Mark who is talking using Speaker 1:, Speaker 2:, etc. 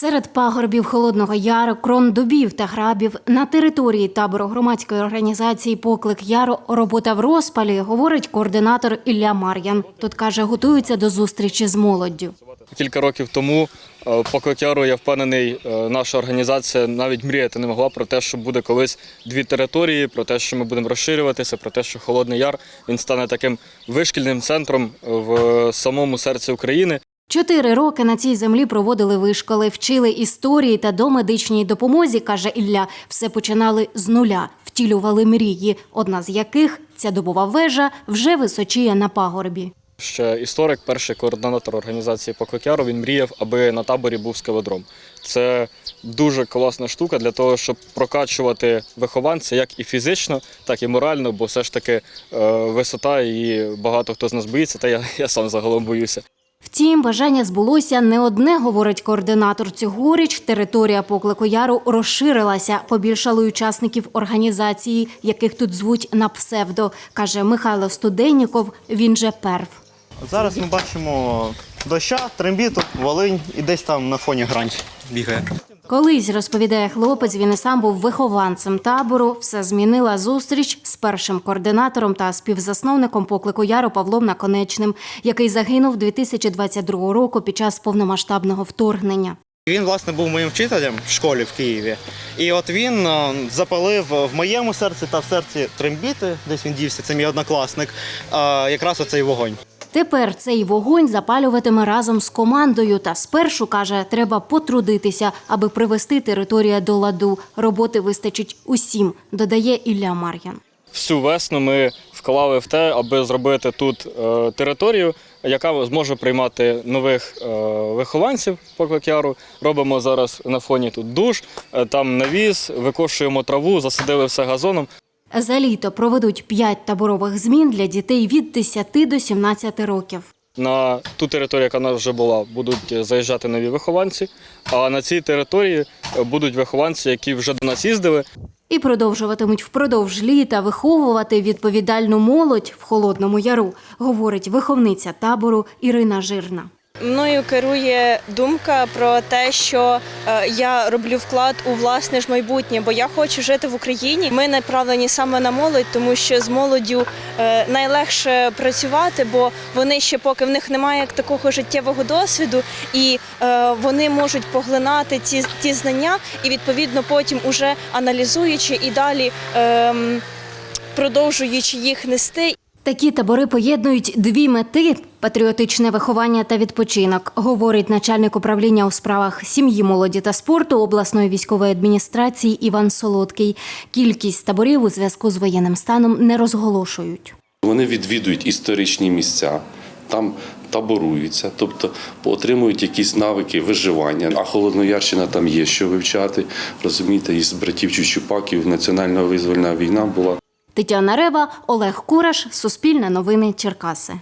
Speaker 1: Серед пагорбів Холодного Яру, крон дубів та грабів на території табору громадської організації Поклик Яру робота в розпалі, говорить координатор Ілля Мар'ян. Тут каже, готуються до зустрічі з молоддю.
Speaker 2: Кілька років тому е, по Кликяру, я впевнений, е, наша організація навіть мріяти не могла про те, що буде колись дві території, про те, що ми будемо розширюватися, про те, що Холодний Яр він стане таким вишкільним центром в самому серці України.
Speaker 1: Чотири роки на цій землі проводили вишколи, вчили історії та домедичній допомозі, каже Ілля. Все починали з нуля, втілювали мрії, одна з яких ця дубова вежа вже височіє на пагорбі.
Speaker 2: Ще історик, перший координатор організації Покликяру, він мріяв, аби на таборі був скеледром. Це дуже класна штука для того, щоб прокачувати вихованця як і фізично, так і морально, бо все ж таки е, висота і багато хто з нас боїться, та я, я сам загалом боюся.
Speaker 1: Втім, бажання збулося не одне, говорить координатор. Цьогоріч територія поклику яру розширилася. Побільшало учасників організації, яких тут звуть на псевдо, каже Михайло Студенніков. Він же перв.
Speaker 3: Зараз ми бачимо доща, трембіту, волинь і десь там на фоні гранч бігає.
Speaker 1: Колись розповідає хлопець, він і сам був вихованцем табору. Все змінила зустріч з першим координатором та співзасновником поклику яру Павлом Наконечним, який загинув 2022 року під час повномасштабного вторгнення.
Speaker 3: Він, власне, був моїм вчителем в школі в Києві. І от він е, запалив в моєму серці та в серці трембіти, десь він дівся, це мій однокласник, е, якраз оцей вогонь.
Speaker 1: Тепер цей вогонь запалюватиме разом з командою. Та спершу каже, треба потрудитися, аби привести територію до ладу. Роботи вистачить усім, додає Ілля Мар'ян.
Speaker 2: Всю весну ми вклали в те, аби зробити тут е, територію, яка зможе приймати нових е, вихованців по Кликяру. Робимо зараз на фоні тут душ, е, там навіс, викошуємо траву, засадили все газоном.
Speaker 1: За літо проведуть п'ять таборових змін для дітей від 10 до 17 років.
Speaker 2: На ту територію, яка нас вже була, будуть заїжджати нові вихованці. А на цій території будуть вихованці, які вже до нас їздили.
Speaker 1: І продовжуватимуть впродовж літа виховувати відповідальну молодь в Холодному Яру, говорить виховниця табору Ірина Жирна.
Speaker 4: Мною керує думка про те, що е, я роблю вклад у власне ж майбутнє, бо я хочу жити в Україні. Ми направлені саме на молодь, тому що з молоддю е, найлегше працювати, бо вони ще поки в них немає такого життєвого досвіду, і е, вони можуть поглинати ці, ті знання, і відповідно потім, уже аналізуючи і далі ем, продовжуючи їх нести.
Speaker 1: Такі табори поєднують дві мети патріотичне виховання та відпочинок, говорить начальник управління у справах сім'ї, молоді та спорту обласної військової адміністрації Іван Солодкий. Кількість таборів у зв'язку з воєнним станом не розголошують.
Speaker 5: Вони відвідують історичні місця, там таборуються, тобто отримують якісь навики виживання. А Холодноярщина там є що вивчати. Розумієте, із братів Чучупаків національна визвольна війна була.
Speaker 1: Тетяна Рева, Олег Кураш, Суспільне новини, Черкаси.